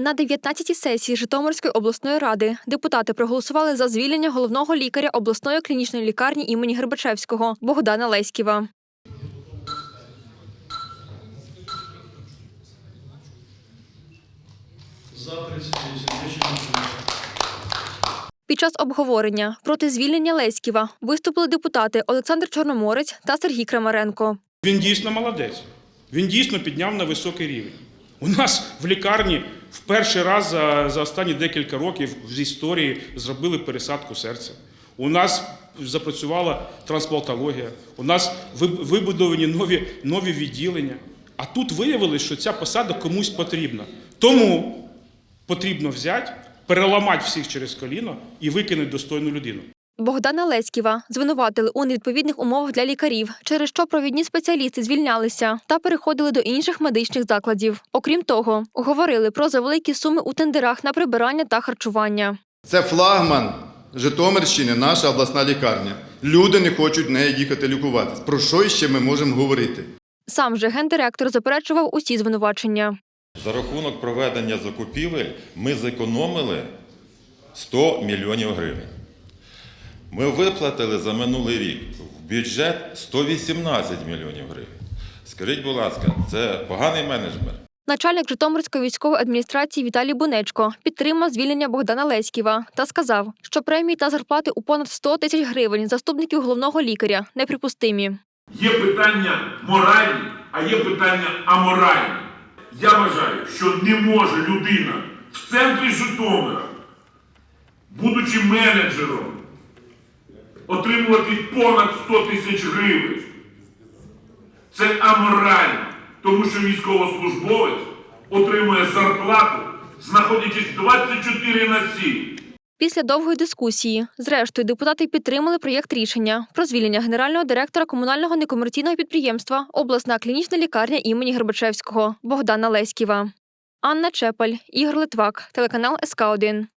На 19-й сесії Житомирської обласної ради депутати проголосували за звільнення головного лікаря обласної клінічної лікарні імені Грибачевського Богдана Леськіва. За 38. Під час обговорення проти звільнення Леськіва виступили депутати Олександр Чорноморець та Сергій Крамаренко. Він дійсно молодець. Він дійсно підняв на високий рівень. У нас в лікарні в перший раз за, за останні декілька років в історії зробили пересадку серця. У нас запрацювала трансплантологія, у нас вибудовані нові, нові відділення. А тут виявилось, що ця посада комусь потрібна. Тому потрібно взяти, переламати всіх через коліно і викинути достойну людину. Богдана Леськіва звинуватили у невідповідних умовах для лікарів, через що провідні спеціалісти звільнялися та переходили до інших медичних закладів. Окрім того, говорили про завеликі суми у тендерах на прибирання та харчування. Це флагман Житомирщини, наша обласна лікарня. Люди не хочуть в неї їхати лікуватись. Про що ще ми можемо говорити? Сам же гендиректор заперечував усі звинувачення. За рахунок проведення закупівель ми зекономили 100 мільйонів гривень. Ми виплатили за минулий рік в бюджет 118 мільйонів гривень. Скажіть, будь ласка, це поганий менеджмент? Начальник Житомирської військової адміністрації Віталій Бунечко підтримав звільнення Богдана Леськіва та сказав, що премії та зарплати у понад 100 тисяч гривень заступників головного лікаря неприпустимі. Є питання моральні, а є питання аморальні. Я вважаю, що не може людина в центрі Житомира, будучи менеджером, отримувати понад 100 тисяч гривень. Це аморально, тому що військовослужбовець отримує зарплату, знаходячись 24 на 7. Після довгої дискусії, зрештою, депутати підтримали проєкт рішення про звільнення генерального директора комунального некомерційного підприємства обласна клінічна лікарня імені Гребачевського Богдана Леськіва. Анна Чепель, Ігор Литвак, телеканал СК 1